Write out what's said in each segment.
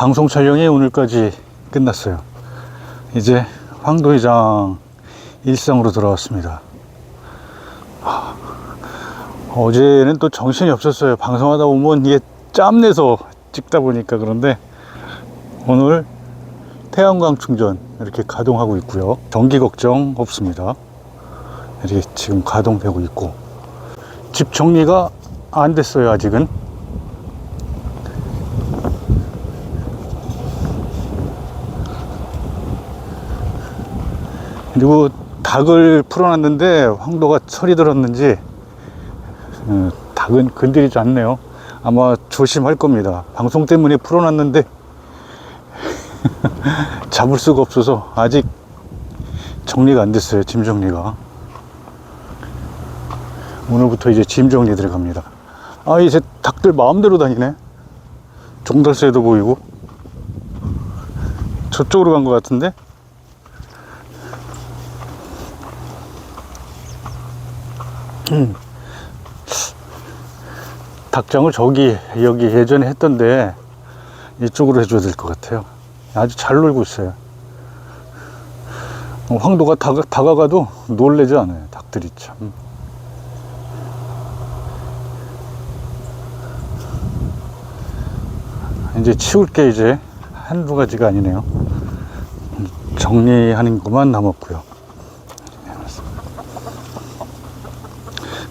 방송 촬영이 오늘까지 끝났어요. 이제 황도회장 일상으로 돌아왔습니다. 하, 어제는 또 정신이 없었어요. 방송하다 보면 이게 짬내서 찍다 보니까 그런데 오늘 태양광 충전 이렇게 가동하고 있고요. 전기 걱정 없습니다. 이렇게 지금 가동되고 있고 집 정리가 안 됐어요 아직은 그리고 닭을 풀어놨는데 황도가 철이 들었는지 어, 닭은 건드리지 않네요. 아마 조심할 겁니다. 방송 때문에 풀어놨는데 잡을 수가 없어서 아직 정리가 안 됐어요 짐 정리가. 오늘부터 이제 짐 정리 들어갑니다. 아 이제 닭들 마음대로 다니네. 종달새도 보이고. 저쪽으로 간 것 같은데 음. 닭장을 저기 여기 예전에 했던데 이쪽으로 해줘야 될 것 같아요 아주 잘 놀고 있어요 어, 황도가 다가, 다가가도 놀래지 않아요 닭들이 참 이제 치울 게 이제 한두 가지가 아니네요. 정리하는 것만 남았고요.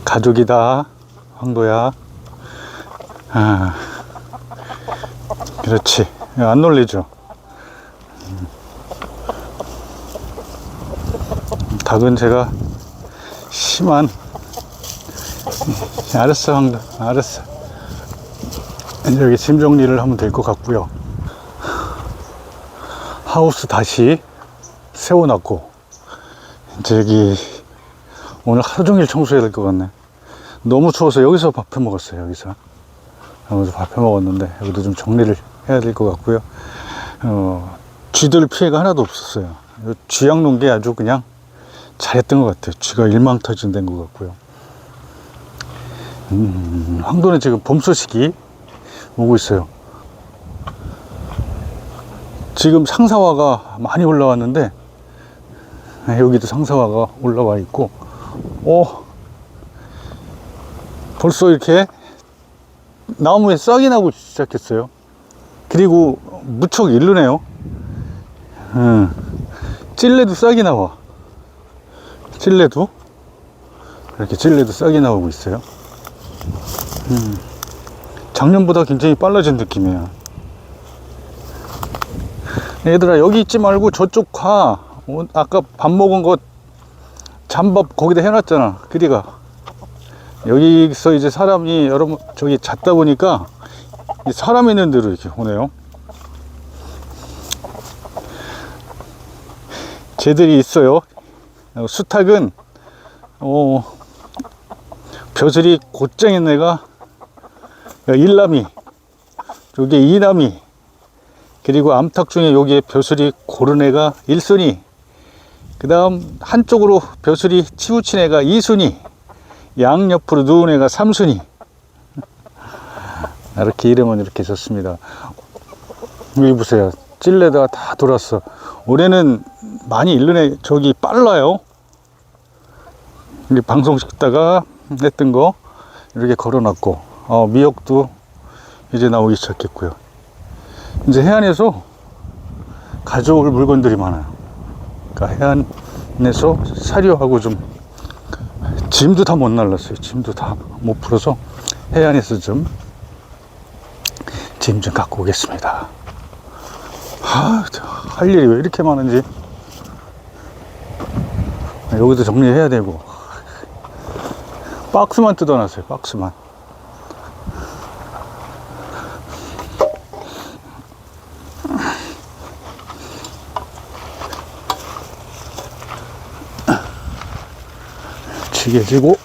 가족이다, 황도야. 아, 그렇지. 안 놀리죠. 음. 닭은 제가 심한, 알았어, 황도. 알았어. 여기 짐 정리를 하면 될 것 같고요. 하우스 다시 세워놨고, 여기 오늘 하루 종일 청소해야 될 것 같네. 너무 추워서 여기서 밥해 먹었어요, 여기서. 여기서 밥해 먹었는데, 여기도 좀 정리를 해야 될 것 같고요. 어, 쥐들 피해가 하나도 없었어요. 쥐약 놓은 게 아주 그냥 잘했던 것 같아요. 쥐가 일망타진된 것 같고요. 음, 황도는 지금 봄 소식이 오고 있어요. 지금 상사화가 많이 올라왔는데 네, 여기도 상사화가 올라와 있고 오 벌써 이렇게 나무에 싹이 나고 시작했어요. 그리고 무척 일르네요. 음, 찔레도 싹이 나와. 찔레도 이렇게 찔레도 싹이 나오고 있어요. 음. 작년보다 굉장히 빨라진 느낌이에요. 얘들아 여기 있지 말고 저쪽 가. 어, 아까 밥 먹은 거 잠밥 거기다 해놨잖아. 그리가 여기서 이제 사람이 여러분 저기 잤다 보니까 이 사람 있는 대로 이렇게 오네요. 쟤들이 있어요. 어, 수탉은 어, 벼슬이 곧쟁인 애가 일남이, 요게 이남이, 그리고 암탉 중에 여기에 벼슬이 고른 애가 1순위, 그 다음 한쪽으로 벼슬이 치우친 애가 2순위, 양옆으로 누운 애가 3순위. 이렇게 이름은 이렇게 썼습니다. 여기 보세요. 찔레다가 다 돌았어. 올해는 많이 일르네. 저기 빨라요. 우리 방송 찍다가 했던 거 이렇게 걸어놨고, 어, 미역도 이제 나오기 시작했고요. 이제 해안에서 가져올 물건들이 많아요. 그러니까 해안에서 사료하고 좀 짐도 다 못 날랐어요. 짐도 다 못 풀어서 해안에서 좀 짐좀 갖고 오겠습니다. 하, 할 일이 왜 이렇게 많은지 여기도 정리해야 되고 박스만 뜯어놨어요. 박스만. 지게 지고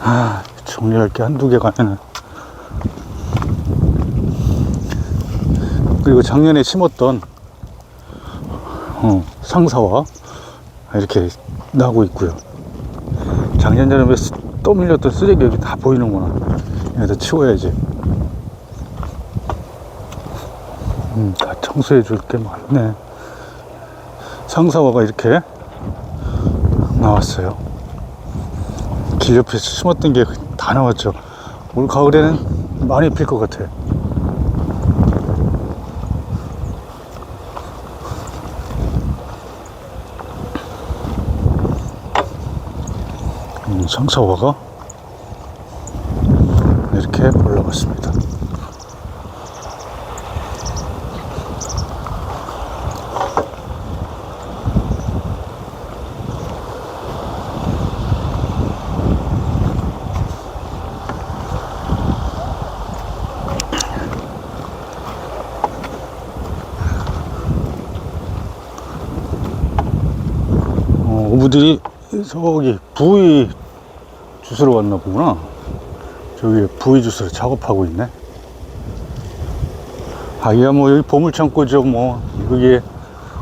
아 정리할 게 한두 개가 아니네 그리고 작년에 심었던 어, 상사와 이렇게 나고 있고요 작년 여름에 떠밀렸던 쓰레기 여기 다 보이는구나. 여기다 치워야지. 음, 다 청소해 줄 게 많네. 상사화가 이렇게 나왔어요. 길 옆에 심었던 게 다 나왔죠. 올 가을에는 많이 필 것 같아. 음, 상사화가 이렇게 올라갔습니다. 어, 어부들이 저기 부위 주스러 왔나 보구나. 저기 부위 주스러 작업하고 있네. 하기야 뭐 여기 보물창고죠 뭐 여기에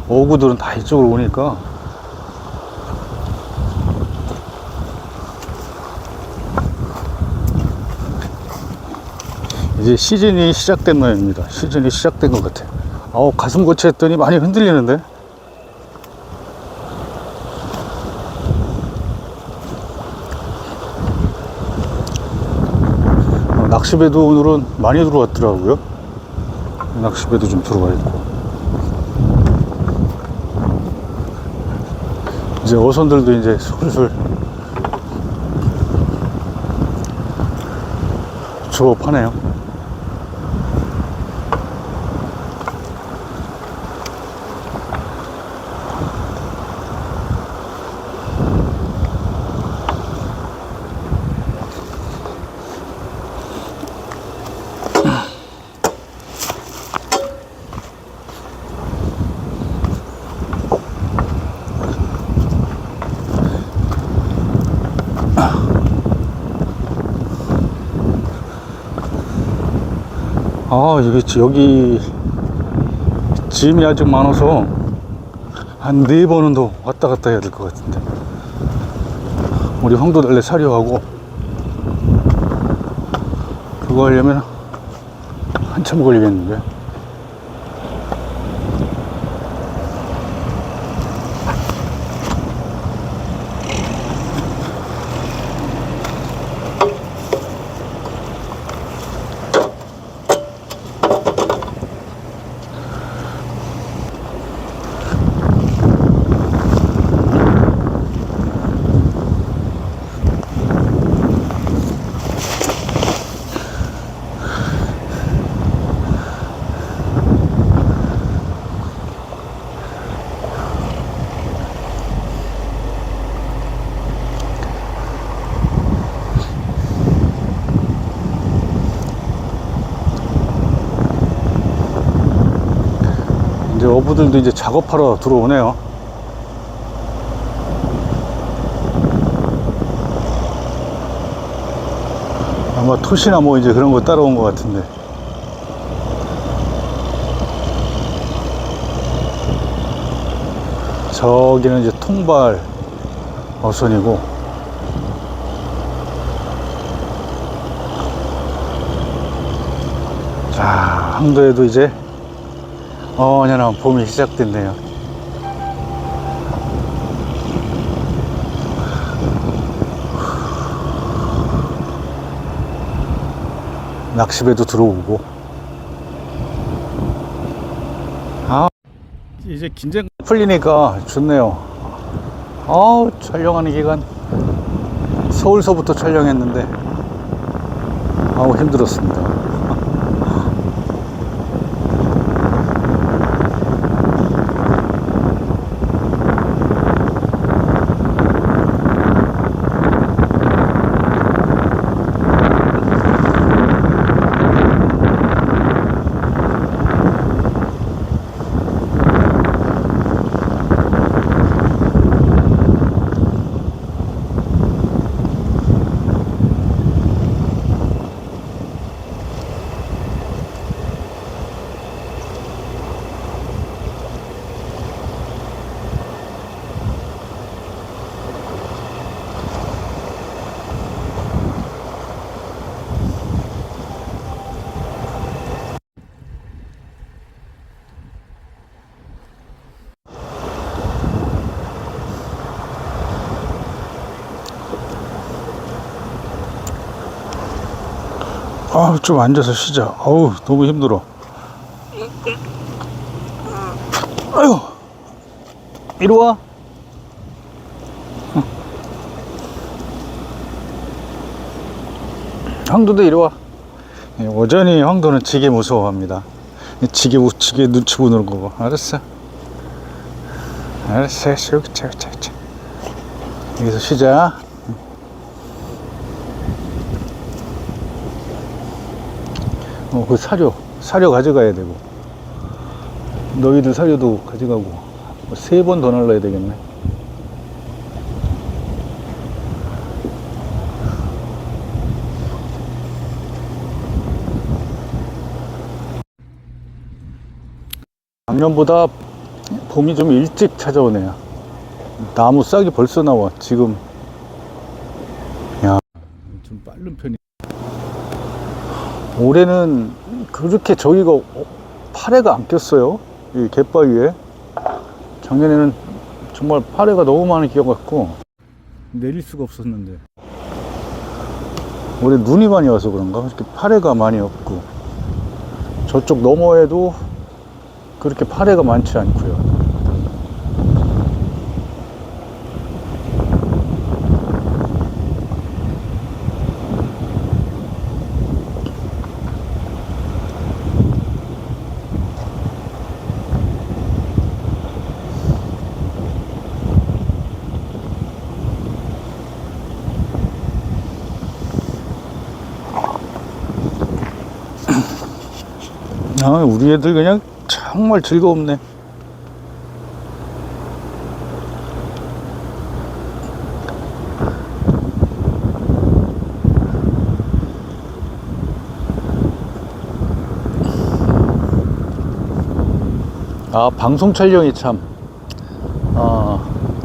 어구들은 다 이쪽으로 오니까 이제 시즌이 시작된 모양입니다. 시즌이 시작된 것 같아. 아우 가슴 고치했더니 많이 흔들리는데. 어, 낚시배도 오늘은 많이 들어왔더라고요. 낚시배도 좀 들어와 있고. 이제 어선들도 이제 술술 조업하네요. 아, 여기, 여기, 짐이 아직 많아서 한 네 번은 더 왔다 갔다 해야 될 것 같은데. 우리 황도달래 사료하고 그거 하려면 한참 걸리겠는데. 어부들도 이제 작업하러 들어오네요. 아마 토시나 뭐 이제 그런 거 따라온 것 같은데. 저기는 이제 통발 어선이고. 자, 항도에도 이제 어연한 봄이 시작됐네요. 낚시배도 들어오고. 아, 이제 긴장 풀리니까 좋네요. 아우, 촬영하는 기간 서울서부터 촬영했는데, 아우, 힘들었습니다. 아, 좀 앉아서 쉬자. 어우, 너무 힘들어. 아유, 이리 와. 황도도 이리 와. 예, 여전히 황도는 지게 무서워합니다. 이 지게 우치게 눈치 보는 거고. 알았어. 알았어. 쉬고, 자, 자, 자. 여기서 쉬자. 어, 그 사료, 사료 가져가야 되고. 너희들 사료도 가져가고. 뭐 세번 더 날라야 되겠네. 작년보다 봄이 좀 일찍 찾아오네요. 나무 싹이 벌써 나와, 지금. 야, 좀 빠른 편이. 올해는 그렇게 저기가 어, 파래가 안 꼈어요. 이 갯바위에. 작년에는 정말 파래가 너무 많이 끼어갖고 내릴 수가 없었는데. 올해 눈이 많이 와서 그런가? 이렇게 파래가 많이 없고. 저쪽 너머에도 그렇게 파래가 많지 않고요. 아, 우리 애들 그냥 정말 즐거웠네. 아, 방송 촬영이 참, 아,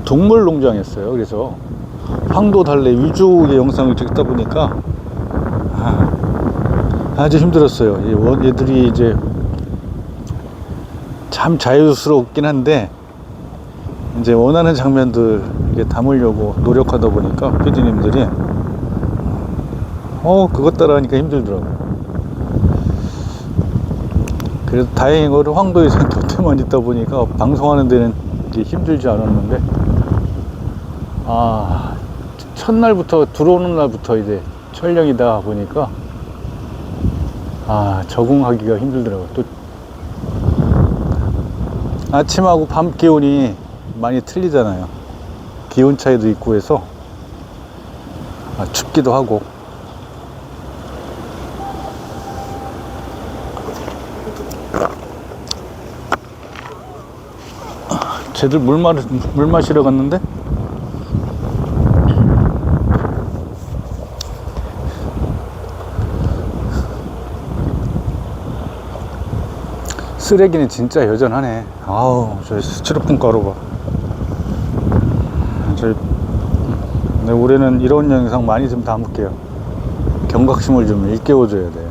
동물 농장이었어요. 그래서 황도 달래 위주의 영상을 찍다 보니까, 아, 아주 힘들었어요. 얘들이 이제 참 자유스럽긴 한데 이제 원하는 장면들 담으려고 노력하다 보니까 PD님들이 어 그것 따라 하니까 힘들더라고요. 그래도 다행히로 황도에서 곁에만 있다 보니까 방송하는 데는 힘들지 않았는데 아 첫날부터 들어오는 날부터 이제 촬영이다 보니까 아 적응하기가 힘들더라고요. 또 아침하고 밤 기온이 많이 틀리잖아요. 기온 차이도 있고 해서 아, 춥기도 하고. 아, 쟤들 물, 마, 물 마시러 갔는데? 쓰레기는 진짜 여전하네. 아우, 저 스티로폼 가루 봐. 저, 네, 올해는 이런 영상 많이 좀 담을게요. 경각심을 좀 일깨워줘야 돼.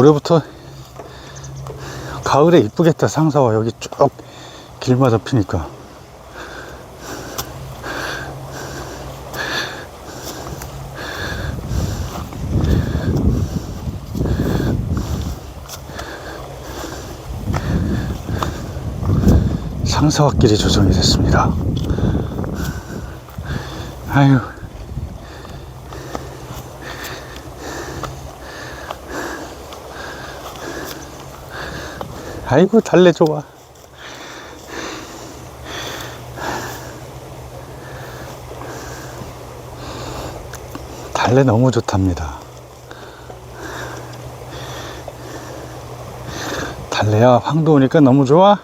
올해부터 가을에 이쁘겠다 상사와 여기 쭉 길마다 피니까 상사와끼리 조정이 됐습니다. 아유. 아이고 달래 좋아. 달래 너무 좋답니다. 달래야 황도 오니까 너무 좋아.